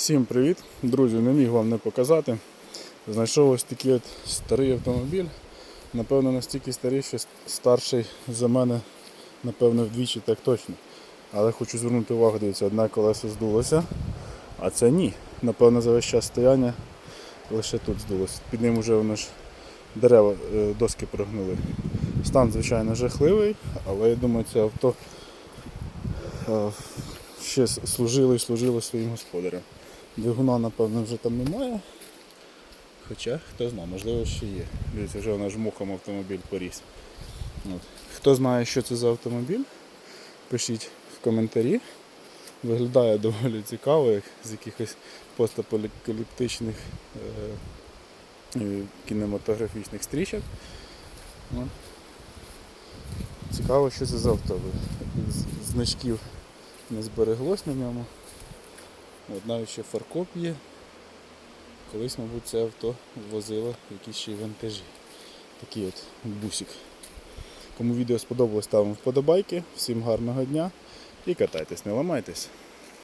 Всім привіт! Друзі, не міг вам не показати. Знайшов ось такий от старий автомобіль. Напевно, настільки старий, що старший за мене, напевно, вдвічі так точно. Але хочу звернути увагу, дивіться, одне колесо здулося, а це ні. Напевно, за весь час стояння лише тут здулося. Під ним вже воно ж дерева, е, доски прогнили. Стан, звичайно, жахливий, але я думаю, це авто е, ще служило і служило своїм господарям. Двигуна, напевно, вже там немає. Хоча, хто знає, можливо, ще є. Дивіться, вже вона ж мухом автомобіль поріс. От. Хто знає, що це за автомобіль, пишіть в коментарі. Виглядає доволі цікаво, як з якихось постапокаліптичних е, кінематографічних стрічок. От. Цікаво, що це за авто. Значків не збереглось на ньому. От ще фаркоп. Колись, мабуть, це авто возило якісь ще й вантажі. Такий от бусик. Кому відео сподобалось, ставимо вподобайки. Всім гарного дня і катайтесь, не ламайтесь.